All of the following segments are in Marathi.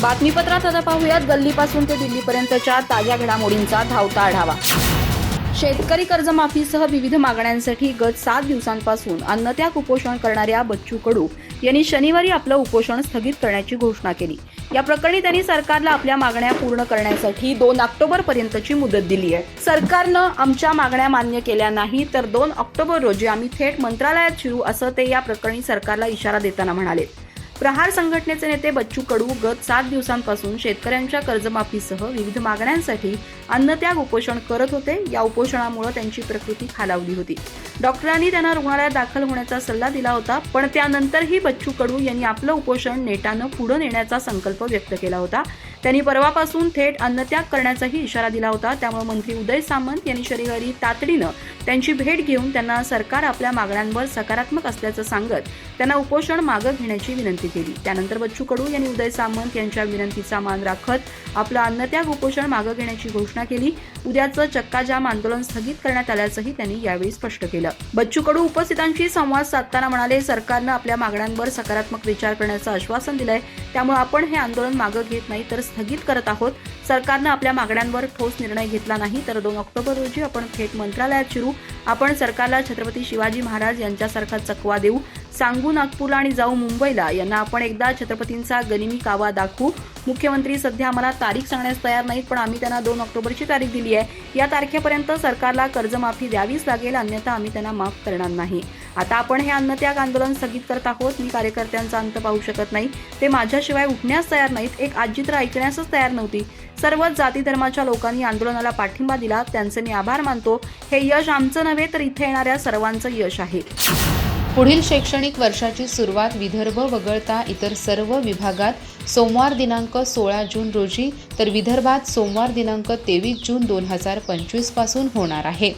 बातमीपत्रात आता पाहूयात गल्लीपासून ते दिल्लीपर्यंतच्या ताज्या घडामोडींचा धावता आढावा. शेतकरी कर्जमाफीसह विविध मागण्यांसाठी गत सात दिवसांपासून अन्नत्याग उपोषण करणाऱ्या बच्चू कडू यांनी शनिवारी आपलं उपोषण स्थगित करण्याची घोषणा केली. या प्रकरणी त्यांनी सरकारला आपल्या मागण्या पूर्ण करण्यासाठी दोन ऑक्टोबर पर्यंतची मुदत दिली आहे. सरकारनं आमच्या मागण्या मान्य केल्या नाही तर दोन ऑक्टोबर रोजी आम्ही थेट मंत्रालयात शिरू असं ते या प्रकरणी सरकारला इशारा देताना म्हणाले. प्रहार संघटनेचे नेते बच्चू कडू गत सात दिवसांपासून शेतकऱ्यांच्या कर्जमाफीसह विविध मागण्यांसाठी अन्नत्याग उपोषण करत होते. या उपोषणामुळे त्यांची प्रकृती खालावली होती. डॉक्टरांनी त्यांना रुग्णालयात दाखल होण्याचा सल्ला दिला होता पण त्यानंतरही बच्चू कडू यांनी आपलं उपोषण नेटानं पुढे नेण्याचा संकल्प व्यक्त केला होता. त्यांनी परवापासून थेट अन्नत्याग करण्याचाही इशारा दिला होता. त्यामुळे मंत्री उदय सामंत यांनी शनिवारी तातडीनं त्यांची भेट घेऊन त्यांना सरकार आपल्या मागण्यांवर सकारात्मक असल्याचं सांगत त्यांना उपोषण मागं घेण्याची विनंती केली. त्यानंतर बच्चू कडू यांनी उदय सामंत यांच्या विनंतीचा मान राखत आपलं अन्नत्याग उपोषण मागं घेण्याची घोषणा केली. उद्याचं चक्काजाम आंदोलन स्थगित करण्यात आल्याचंही त्यांनी यावेळी स्पष्ट केलं. बच्चू कडू उपस्थितांशी संवाद साधताना म्हणाले सरकारनं आपल्या मागण्यांवर सकारात्मक विचार करण्याचं आश्वासन दिलंय. त्यामुळे आपण हे आंदोलन मागं घेत नाही तर स्थगित करत आहोत. सरकारनं आपल्या मागण्यांवर ठोस निर्णय घेतला नाही तर दोन ऑक्टोबर रोजी आपण थेट मंत्रालयात शिरू. आपण सरकारला छत्रपती शिवाजी महाराज यांच्यासारखा चकवा देऊ. सांगू नागपूरला आणि जाऊ मुंबईला यांना आपण एकदा छत्रपतींचा गनिमी कावा दाखवू. मुख्यमंत्री सध्या आम्हाला तारीख सांगण्यास तयार नाहीत पण आम्ही त्यांना दोन ऑक्टोबरची तारीख दिली आहे. या तारखेपर्यंत सरकारला कर्जमाफी द्यावीच लागेल अन्यथा आम्ही त्यांना माफ करणार नाही. आता आपण हे अन्नत्याग आंदोलन स्थगित करत आहोत. मी कार्यकर्त्यांचा अंत पाहू शकत नाही. ते माझ्याशिवाय उठण्यास तयार नाहीत. एक आजी तर ऐकण्यासच तयार नव्हती. सर्वच जाती धर्माच्या लोकांनी आंदोलनाला पाठिंबा दिला. त्यांचे मी आभार मानतो. हे यश आमचं नव्हे तर इथे येणाऱ्या सर्वांचं यश आहे. पुढील शैक्षणिक वर्षाची सुरुवात विदर्भ वगळता इतर सर्व विभागात सोमवार दिनांक सोळा जून रोजी तर विदर्भात सोमवार दिनांक तेवीस जून दोन हजार पंचवीसपासून होणार आहे.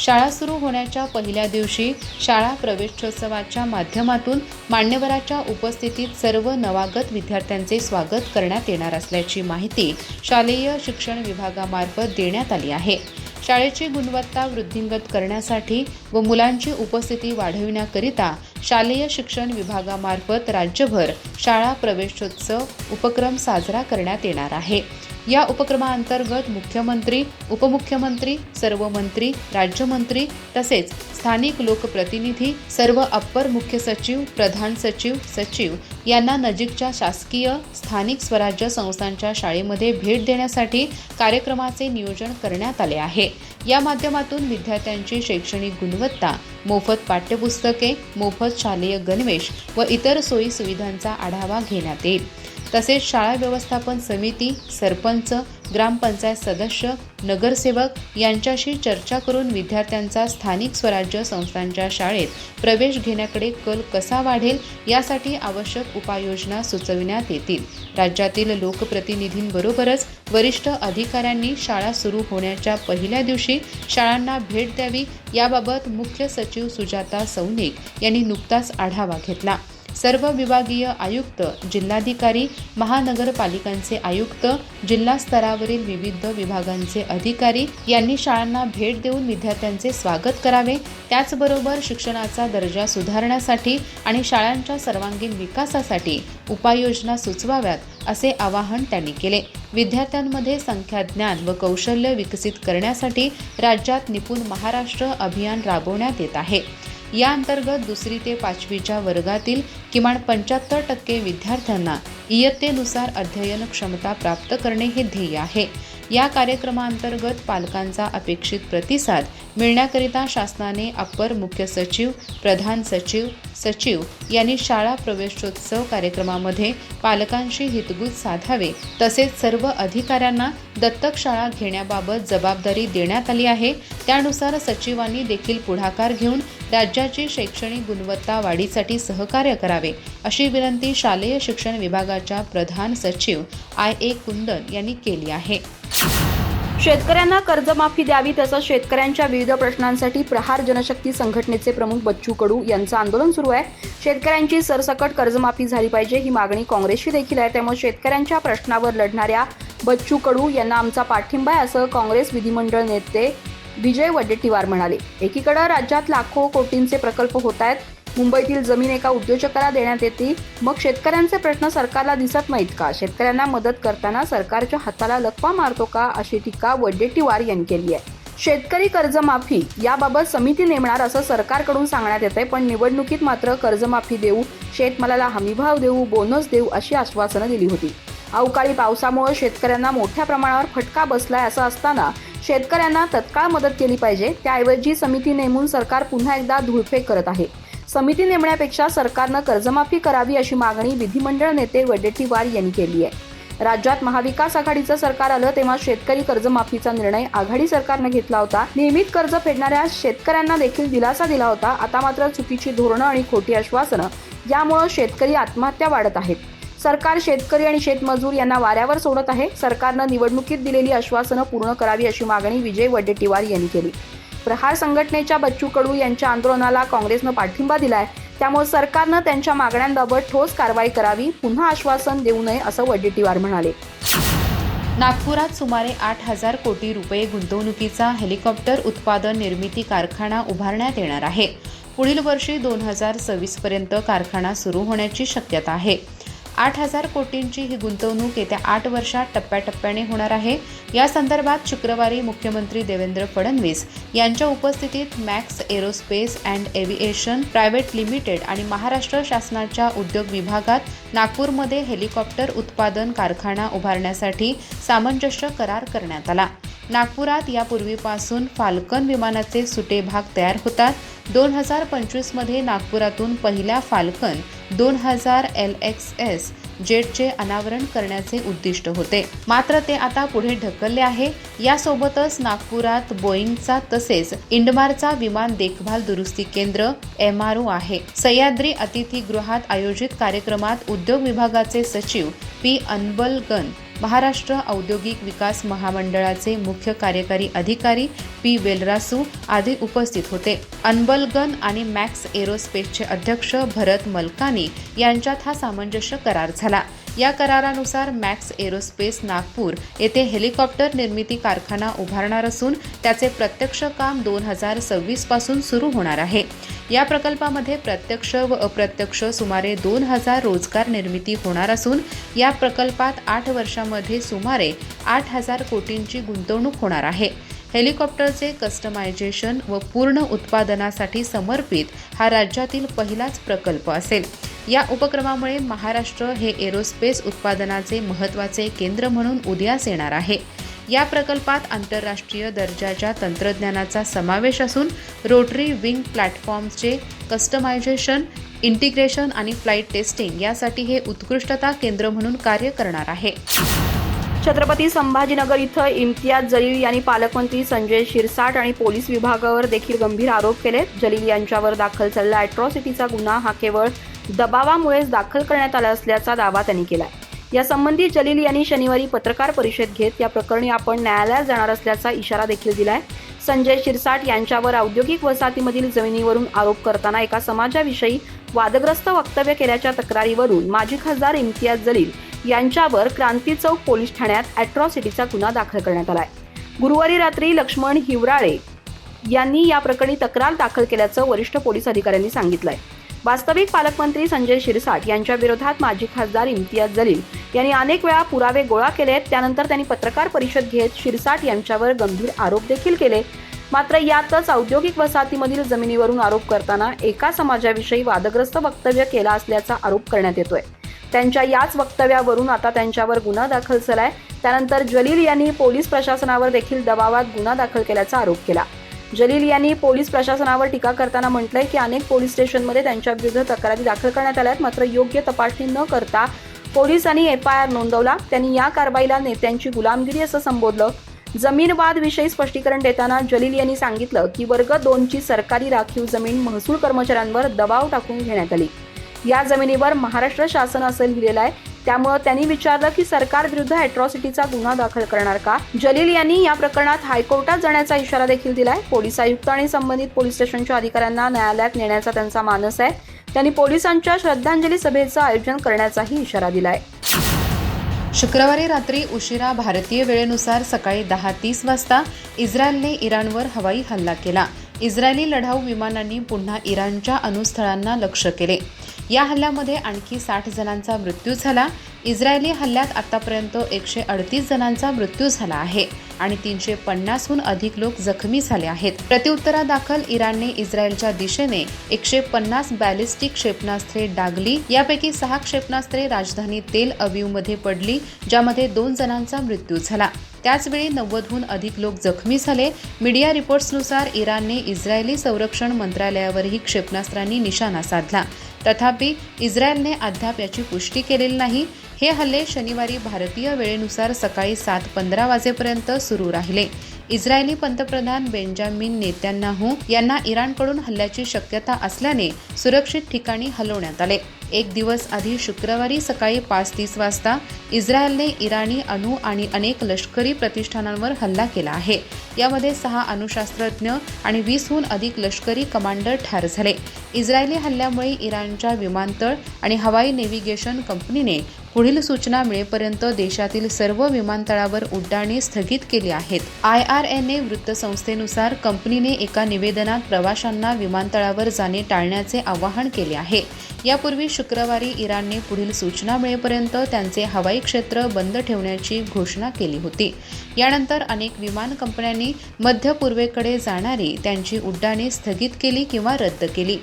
शाळा सुरू होण्याच्या पहिल्या दिवशी शाळा प्रवेशोत्सवाच्या माध्यमातून मान्यवराच्या उपस्थितीत सर्व नवागत विद्यार्थ्यांचे स्वागत करण्यात येणार असल्याची माहिती शालेय शिक्षण विभागामार्फत देण्यात आली आहे. शाळेची गुणवत्ता वृद्धिंगत करण्यासाठी व मुलांची उपस्थिती वाढविण्याकरिता शालेय शिक्षण विभागामार्फत राज्यभर शाळा प्रवेशोत्सव उपक्रम साजरा करण्यात येणार आहे. या उपक्रमाअंतर्गत मुख्यमंत्री उपमुख्यमंत्री सर्व मंत्री राज्यमंत्री तसेच स्थानिक लोकप्रतिनिधी सर्व अप्पर मुख्य सचिव प्रधान सचिव सचिव यांना नजीकच्या शासकीय स्थानिक स्वराज्य संस्थांच्या शाळेमध्ये भेट देण्यासाठी कार्यक्रमाचे नियोजन करण्यात आले आहे. या माध्यमातून विद्यार्थ्यांची शैक्षणिक गुणवत्ता मोफत पाठ्यपुस्तके मोफत शालेय गणवेश व इतर सोयी सुविधांचा आढावा घेण्यात येईल. तसेच शाळा व्यवस्थापन समिती सरपंच ग्रामपंचायत सदस्य नगरसेवक यांच्याशी चर्चा करून विद्यार्थ्यांचा स्थानिक स्वराज्य संस्थांच्या शाळेत प्रवेश घेण्याकडे कल कसा वाढेल यासाठी आवश्यक उपाययोजना सुचविण्यात येतील. राज्यातील लोकप्रतिनिधींबरोबरच वरिष्ठ अधिकाऱ्यांनी शाळा सुरू होण्याच्या पहिल्या दिवशी शाळांना भेट द्यावी याबाबत मुख्य सचिव सुजाता सौनिक यांनी नुकताच आढावा घेतला. सर्व विभागीय आयुक्त जिल्हाधिकारी महानगरपालिकांचे आयुक्त जिल्हा स्तरावरील विविध विभागांचे अधिकारी यांनी शाळांना भेट देऊन विद्यार्थ्यांचे स्वागत करावे. त्याचबरोबर शिक्षणाचा दर्जा सुधारण्यासाठी आणि शाळांच्या सर्वांगीण विकासासाठी उपाययोजना सुचवाव्यात असे आवाहन त्यांनी केले. विद्यार्थ्यांमध्ये संख्या ज्ञान व कौशल्य विकसित करण्यासाठी राज्यात निपुण महाराष्ट्र अभियान राबवण्यात येत आहे. या अंतर्गत दुसरी ते पाचवीच्या वर्गातील किमान पंच्याहत्तर टक्के विद्यार्थ्यांना इयत्तेनुसार अध्ययन क्षमता प्राप्त करणे हे ध्येय आहे. या कार्यक्रमाअंतर्गत पालकांचा अपेक्षित प्रतिसाद मिळण्याकरिता शासनाने अप्पर मुख्य सचिव प्रधान सचिव सचिव यांनी शाळा प्रवेशोत्सव कार्यक्रमामध्ये पालकांशी हितगुज साधावे. तसेच सर्व अधिकाऱ्यांना दत्तक शाळा घेण्याबाबत जबाबदारी देण्यात आली आहे. त्यानुसार सचिवांनी देखील पुढाकार घेऊन राज्याची शैक्षणिक गुणवत्ता वाढीसाठी सहकार्य करावे अशी विनंती शालेय शिक्षण विभागाच्या प्रधान सचिव आय ए कुंदन यांनी केली आहे. शेतकऱ्यांना कर्जमाफी द्यावी तसंच शेतकऱ्यांच्या विविध प्रश्नांसाठी प्रहार जनशक्ती संघटनेचे प्रमुख बच्चू कडू यांचं आंदोलन सुरू आहे. शेतकऱ्यांची सरसकट कर्जमाफी झाली पाहिजे ही मागणी काँग्रेसची देखील आहे. त्यामुळे शेतकऱ्यांच्या प्रश्नावर लढणाऱ्या बच्चू कडू यांना आमचा पाठिंबा आहे असं काँग्रेस विधिमंडळ नेते विजय वडेट्टीवार म्हणाले. एकीकडे राज्यात लाखो कोटींचे प्रकल्प होत आहेत. मुंबईतील जमीन एका उद्योजकाला देण्यात येते. मग शेतकऱ्यांचे प्रश्न सरकारला दिसत नाहीत का? शेतकऱ्यांना मदत करताना सरकारच्या हाताला लकवा मारतो का? अशी टीका वडेट्टीवार यांनी केली आहे. शेतकरी कर्जमाफी याबाबत समिती नेमणार असं सरकारकडून सांगण्यात येतंय पण निवडणुकीत मात्र कर्जमाफी देऊ शेतमालाला हमीभाव देऊ बोनस देऊ अशी आश्वासनं दिली होती. अवकाळी पावसामुळे शेतकऱ्यांना मोठ्या प्रमाणावर फटका बसलाय असं असताना शेतकऱ्यांना तत्काळ मदत केली पाहिजे. त्याऐवजी समिती नेमून सरकार पुन्हा एकदा धुळफेक करत आहे. समिती नेमण्यापेक्षा सरकारनं कर्जमाफी करावी अशी मागणी विधिमंडळ नेते वडेट्टीवार यांनी केली आहे. राज्यात महाविकास आघाडीचं सरकार आलं तेव्हा शेतकरी कर्जमाफीचा निर्णय आघाडी सरकारनं घेतला होता. नियमित कर्ज फेडणाऱ्या शेतकऱ्यांना देखील दिलासा दिला होता. आता मात्र चुकीची धोरणं आणि खोटी आश्वासनं यामुळे शेतकरी आत्महत्या वाढत आहेत. सरकार शेतकरी आणि शेतमजूर यांना वाऱ्यावर सोडत आहे. सरकारनं निवडणुकीत दिलेली आश्वासनं पूर्ण करावी अशी मागणी विजय वडेट्टीवार यांनी केली. प्रहार संघटनेच्या बच्चू कडू यांच्या आंदोलनाला काँग्रेसनं पाठिंबा दिलाय. त्यामुळे सरकारनं त्यांच्या मागण्यांबाबत ठोस कारवाई करावी पुन्हा आश्वासन देऊ नये असं वडेट्टीवार म्हणाले. नागपुरात सुमारे आठ हजार कोटी रुपये गुंतवणुकीचा हेलिकॉप्टर उत्पादन निर्मिती कारखाना उभारण्यात येणार आहे. पुढील वर्षी दोन हजार सव्वीसपर्यंत कारखाना सुरू होण्याची शक्यता आहे. आठ हजार कोटींची ही गुंतवणूक येत्या आठ वर्षात टप्प्याटप्प्याने होणार आहे. या संदर्भात शुक्रवारी मुख्यमंत्री देवेंद्र फडणवीस यांच्या उपस्थितीत Max aerospace and aviation private limited आणि महाराष्ट्र शासनाच्या उद्योग विभागात नागपूरमध्ये हेलिकॉप्टर उत्पादन कारखाना उभारण्यासाठी सामंजस्य करार करण्यात आला. नागपुरात यापूर्वीपासून फाल्कन विमानाचे सुटे भाग तयार होतात. दोन हजार पंचवीसमध्ये नागपुरातून पहिल्या फाल्कन दोन हजार एल एक्स एस जेटचे अनावरण करण्याचे उद्दिष्ट होते. मात्र ते आता पुढे ढकलले आहे. यासोबतच नागपुरात बोईंगचा तसेच इंडमारचा विमान देखभाल दुरुस्ती केंद्र एम आर ओ आहे. सह्याद्री अतिथीगृहात आयोजित कार्यक्रमात उद्योग विभागाचे सचिव पी अनबलगन महाराष्ट्र औद्योगिक विकास महामंडळाचे मुख्य कार्यकारी अधिकारी पी वेलरासू आदी उपस्थित होते. अनबलगन आणि मॅक्स एरोस्पेसचे अध्यक्ष भरत मलकानी यांच्यात हा सामंजस्य करार झाला. या करारानुसार मॅक्स एरोस्पेस नागपूर येथे हेलिकॉप्टर निर्मिती कारखाना उभारणार असून त्याचे प्रत्यक्ष काम दोन हजार सव्वीसपासून सुरू होणार आहे. या प्रकल्पामध्ये प्रत्यक्ष व अप्रत्यक्ष सुमारे दोन हजार रोजगार निर्मिती होणार असून या प्रकल्पात आठ वर्षामध्ये सुमारे आठ हजार कोटींची गुंतवणूक होणार आहे. हेलिकॉप्टरचे कस्टमायझेशन व पूर्ण उत्पादनासाठी समर्पित हा राज्यातील पहिलाच प्रकल्प असेल. या उपक्रमामुळे महाराष्ट्र हे एरोस्पेस उत्पादनाचे महत्त्वाचे केंद्र म्हणून उदयास येणार आहे. या प्रकल्पात आंतरराष्ट्रीय दर्जाच्या तंत्रज्ञानाचा समावेश असून रोटरी विंग प्लॅटफॉर्मचे कस्टमायझेशन इंटिग्रेशन आणि फ्लाईट टेस्टिंग यासाठी हे उत्कृष्टता केंद्र म्हणून कार्य करणार आहे. छत्रपती संभाजीनगर इथं इम्तियाज जलील यांनी पालकमंत्री संजय शिरसाट आणि पोलीस विभागावर देखील गंभीर आरोप केले जलील यांच्यावर दाखल झालेला अॅट्रॉसिटीचा गुन्हा हा केवळ दबावामुळेच दाखल करण्यात आला असल्याचा दावा त्यांनी केला यासंबंधी जलील यांनी शनिवारी पत्रकार परिषद घेत या प्रकरणी आपण न्यायालयात जाणार असल्याचा इशारा देखील दिलाय. संजय शिरसाट यांच्यावर औद्योगिक वसाहतीमधील जमिनीवरून आरोप करताना एका समाजाविषयी वादग्रस्त वक्तव्य केल्याच्या तक्रारीवरून माजी खासदार इम्तियाज जलील यांच्यावर क्रांती चौक पोलीस ठाण्यात अॅट्रॉसिटीचा गुन्हा दाखल करण्यात आलाय. गुरुवारी रात्री लक्ष्मण हिवराळे यांनी या प्रकरणी तक्रार दाखल केल्याचं वरिष्ठ पोलीस अधिकाऱ्यांनी सांगितलंय. वास्तविक पालकमंत्री संजय शिरसाट यांच्या विरोधात माजी खासदार इम्तियाज जलील यांनी अनेक वेळा पुरावे गोळा केलेत. त्यानंतर त्यांनी पत्रकार परिषद घेत शिरसाट यांच्यावर गंभीर आरोप देखील केले. मात्र यातच औद्योगिक वसाहतीमधील जमिनीवरून आरोप करताना एका समाजाविषयी वादग्रस्त वक्तव्य केला असल्याचा आरोप करण्यात येतोय. त्यांच्या याच वक्तव्यावरून आता त्यांच्यावर गुन्हा दाखल झालाय. त्यानंतर जलील यांनी पोलीस प्रशासनावर देखील दबावात गुन्हा दाखल केल्याचा आरोप केला. जलील यांनी पोलीस प्रशासनावर टीका करताना म्हटलंय की अनेक पोलीस स्टेशनमध्ये त्यांच्या विरुद्ध तक्रारी दाखल करण्यात आल्यात मात्र योग्य तपासणी न करता पोलिसांनी एफ आय आर नोंदवला. त्यांनी या कारवाईला नेत्यांची गुलामगिरी असं संबोधलं. जमीनवादविषयी विषयी स्पष्टीकरण देताना जलील यांनी सांगितलं की वर्ग दोनची सरकारी राखीव जमीन महसूल कर्मचाऱ्यांवर दबाव टाकून घेण्यात आली. या जमिनीवर महाराष्ट्र शासन असं लिहिलेलं आहे. त्यामुळं त्यांनी विचारलं की सरकार विरुद्ध अॅट्रॉसिटीचा गुन्हा दाखल करणार का? जलील यांनी या प्रकरणात हायकोर्टात जाण्याचा इशारा देखील दिलाय. पोलीस आयुक्त आणि संबंधित पोलीस स्टेशनच्या अधिकाऱ्यांना न्यायालयात नेण्याचा त्यांचा मानस आहे. त्यांनी पोलिसांच्या श्रद्धांजली सभेचं आयोजन करण्याचाही इशारा दिलाय. शुक्रवारी रात्री उशिरा भारतीय वेळेनुसार सकाळी दहा तीस वाजता इस्रायलने इराणवर हवाई हल्ला केला. इस्रायली लढाऊ विमानांनी पुन्हा इराणच्या अणुस्थळांना लक्ष्य केले. या हल्ल्यामध्ये आणखी साठ जणांचा मृत्यू झाला. इस्रायली हल्ल्यात आतापर्यंत एकशे अडतीस जणांचा मृत्यू झाला आहे आणि तीनशे पन्नासहून अधिक लोक जखमी झाले आहेत. प्रत्युत्तरादाखल इराणने इस्रायलच्या दिशेने एकशे पन्नास बॅलिस्टिक क्षेपणास्त्रे डागली. यापैकी सहा क्षेपणास्त्रे राजधानी तेल अवीवमध्ये पडली ज्यामध्ये दोन जणांचा मृत्यू झाला. त्याचवेळी नव्वदहून अधिक लोक जखमी झाले. मीडिया रिपोर्ट्सनुसार इराणने इस्रायली संरक्षण मंत्रालयावरही क्षेपणास्त्रांनी निशाणा साधला. तथापि इस्रायलने अद्याप याची पुष्टी केलेली नाही. हे हल्ले शनिवारी भारतीय वेळेनुसार सकाळी सात पंधरा वाजेपर्यंत सुरू राहिले. इस्रायली पंतप्रधान बेंजामिन नेत्यांनाहू यांना इराणकडून हल्ल्याची शक्यता असल्याने सुरक्षित ठिकाणी हलवण्यात आले. एक दिवस आधी शुक्रवारी सकाळी पाच तीस वाजता इस्रायलने इराणी अणु आणि अनेक लष्करी प्रतिष्ठानांवर हल्ला केला आहे. यामध्ये सहा अणुशास्त्रज्ञ आणि वीसहून अधिक लष्करी कमांडर ठार झाले. इस्रायली हल्ल्यामुळे इराणच्या विमानतळ आणि हवाई नेव्हिगेशन कंपनीने पुढील सूचना मिळेपर्यंत देशातील सर्व विमानतळावर उड्डाणे स्थगित केली आहेत. आय आर एन ए वृत्तसंस्थेनुसार कंपनीने एका निवेदनात प्रवाशांना विमानतळावर जाणे टाळण्याचे आवाहन केले आहे. यापूर्वी शुक्रवारी इराणने पुढील सूचना मिळेपर्यंत त्यांचे हवाई क्षेत्र बंद ठेवण्याची घोषणा केली होती. यानंतर अनेक विमान कंपन्यांनी मध्य पूर्वेकडे जाणारी त्यांची उड्डाणे स्थगित केली किंवा रद्द केली.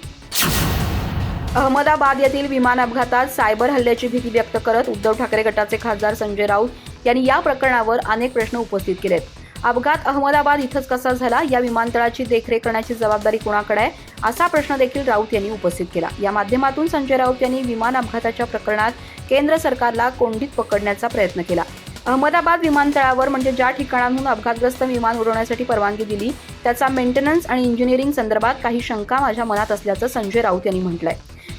अहमदाबाद येथील विमान अपघातात सायबर हल्ल्याची भीती व्यक्त करत उद्धव ठाकरे गटाचे खासदार संजय राऊत यांनी या प्रकरणावर अनेक प्रश्न उपस्थित केलेत. अपघात अहमदाबाद इथंच कसा झाला या विमानतळाची देखरेख करण्याची जबाबदारी कोणाकडे आहे असा प्रश्न देखील राऊत यांनी उपस्थित केला. या माध्यमातून संजय राऊत यांनी विमान अपघाताच्या प्रकरणात केंद्र सरकारला कोंडीत पकडण्याचा प्रयत्न केला. अहमदाबाद विमानतळावर म्हणजे ज्या ठिकाणांहून अपघातग्रस्त विमान उडवण्यासाठी परवानगी दिली त्याचा मेंटेनन्स आणि इंजिनिअरिंग संदर्भात काही शंका माझ्या मनात असल्याचं संजय राऊत यांनी म्हटलंय.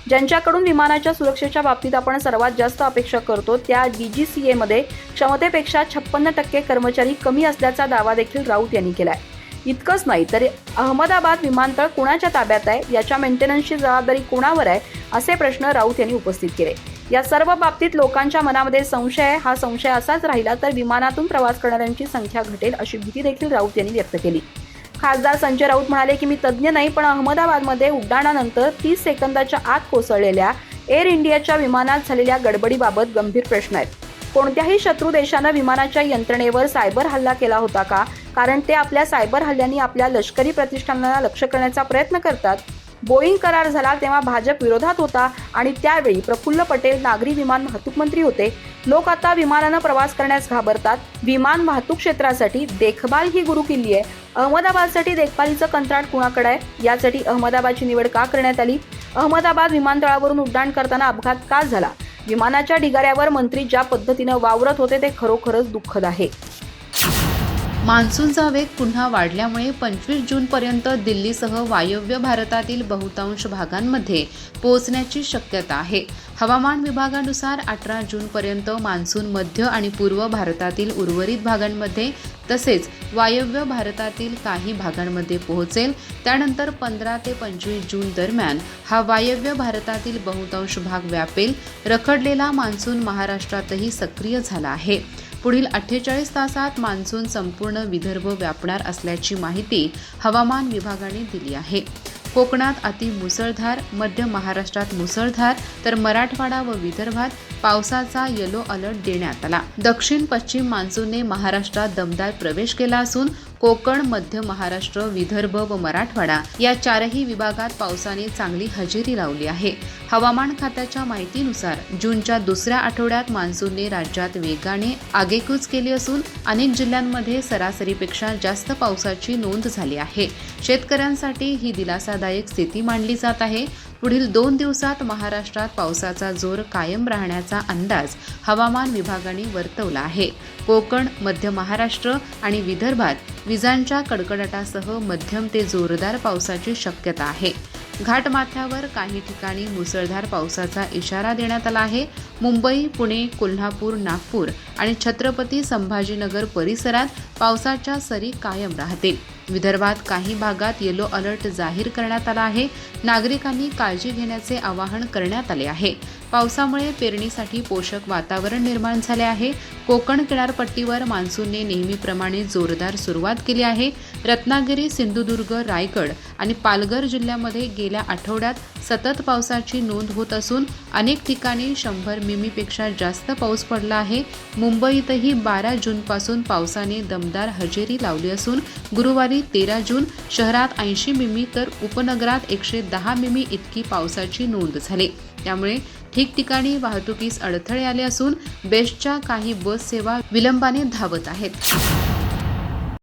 ज्यांच्याकडून विमानाच्या सुरक्षेच्या बाबतीत आपण सर्वात जास्त अपेक्षा करतो त्या डीजीसीएमध्ये क्षमतेपेक्षा छप्पन्न टक्के कर्मचारी कमी असल्याचा दावा देखील राऊत यांनी केलाय. इतकंच नाही तर अहमदाबाद विमानतळ कुणाच्या ताब्यात आहे याच्या मेंटेनन्सची जबाबदारी कुणावर आहे असे प्रश्न राऊत यांनी उपस्थित केले. या सर्व बाबतीत लोकांच्या मनामध्ये संशय आहे हा संशय असाच राहिला तर विमानातून प्रवास करणाऱ्यांची संख्या घटेल अशी भीती देखील राऊत यांनी व्यक्त केली. खासदार संजय राऊत म्हणाले की मी तज्ज्ञ नाही पण अहमदाबादमध्ये उड्डाणानंतर तीस सेकंदाच्या आत कोसळलेल्या एअर इंडियाच्या विमानात झालेल्या गडबडीबाबत गंभीर प्रश्न आहेत. कोणत्याही शत्रू देशानं विमानाच्या यंत्रणेवर सायबर हल्ला केला होता का? कारण ते आपल्या सायबर हल्ल्यांनी आपल्या लष्करी प्रतिष्ठानांना लक्ष करण्याचा प्रयत्न करतात. बोईंग करार झाला तेव्हा भाजप विरोधात होता आणि त्यावेळी प्रफुल्ल पटेल नागरी विमान वाहतूक मंत्री होते. लोक आता विमानानं प्रवास करण्यास घाबरतात. विमान वाहतूक क्षेत्रासाठी देखभाल ही गुरु किल्ली आहे. अहमदाबादसाठी देखभालीचं कंत्राट कुणाकडे आहे? यासाठी अहमदाबादची निवड का करण्यात आली? अहमदाबाद विमानतळावरून उड्डाण करताना अपघात का झाला? विमानाच्या ढिगाऱ्यावर मंत्री ज्या पद्धतीनं वावरत होते ते खरोखरच दुःखद आहे. मान्सूनचा वेग पुन्हा वाढल्यामुळे पंचवीस जूनपर्यंत दिल्लीसह वायव्य भारतातील बहुतांश भागांमध्ये पोहोचण्याची शक्यता आहे. हवामान विभागानुसार अठरा जूनपर्यंत मान्सून मध्य आणि पूर्व भारतातील उर्वरित भागांमध्ये तसेच वायव्य भारतातील काही भागांमध्ये पोहोचेल. त्यानंतर पंधरा ते पंचवीस जून दरम्यान हा वायव्य भारतातील बहुतांश भाग व्यापेल. रखडलेला मान्सून महाराष्ट्रातही सक्रिय झाला आहे. पुढील अठ्ठेचाळीस तासात मान्सून संपूर्ण विदर्भ व्यापणार असल्याची माहिती हवामान विभागाने दिली आहे. कोकणात अति मुसळधार मध्य महाराष्ट्रात मुसळधार तर मराठवाडा व विदर्भात पावसाचा येलो अलर्ट देण्यात आला. दक्षिण पश्चिम मान्सूनने महाराष्ट्रात दमदार प्रवेश केला असून कोकण मध्य महाराष्ट्र विदर्भ व मराठवाडा या चारही विभागात पावसाने चांगली हजेरी लावली आहे. हवामान खात्याच्या माहितीनुसार जूनच्या दुसऱ्या आठवड्यात मान्सूनने राज्यात वेगाने आगेकूच केली असून अनेक जिल्ह्यांमध्ये सरासरीपेक्षा जास्त पावसाची नोंद झाली आहे. शेतकऱ्यांसाठी ही दिलासादायक स्थिती मानली जात आहे. पुढील दोन दिवसात महाराष्ट्रात पावसाचा जोर कायम राहण्याचा अंदाज हवामान विभागाने वर्तवला आहे. कोकण मध्य महाराष्ट्र आणि विदर्भात विजांच्या कडकडाटासह मध्यम ते जोरदार पावसाची शक्यता आहे. घाटमाथ्यावर काही ठिकाणी मुसळधार पावसाचा इशारा देण्यात आला आहे. मुंबई पुणे कोल्हापूर नागपूर आणि छत्रपती संभाजीनगर परिसरात पावसाच्या सरी कायम राहतील. विदर्भात काही भागात येलो अलर्ट जाहीर करण्यात आला आहे. नागरिकांनी काळजी घेण्याचे आवाहन करण्यात आले आहे. पावसामुळे पेरणीसाठी पोषक वातावरण निर्माण झाले आहे. कोकण किनारपट्टीवर मान्सूनने नेहमीप्रमाणे जोरदार सुरुवात केली आहे. रत्नागिरी सिंधुदुर्ग रायगड आणि पालघर जिल्ह्यामध्ये गेल्या आठवड्यात सतत पावसाची नोंद होत असून अनेक ठिकाणी शंभर मिमीपेक्षा जास्त पाऊस पडला आहे. मुंबईतही बारा जूनपासून पावसाने दमदार हजेरी लावली असून गुरुवारी तेरा जून शहरात ऐंशी मिमी तर उपनगरात एकशे दहा मिमी इतकी पावसाची नोंद झाली. त्यामुळे ठिकठिकाणी वाहतुकीस अडथळे आले असून बेस्टच्या काही बस सेवा विलंबाने धावत आहेत.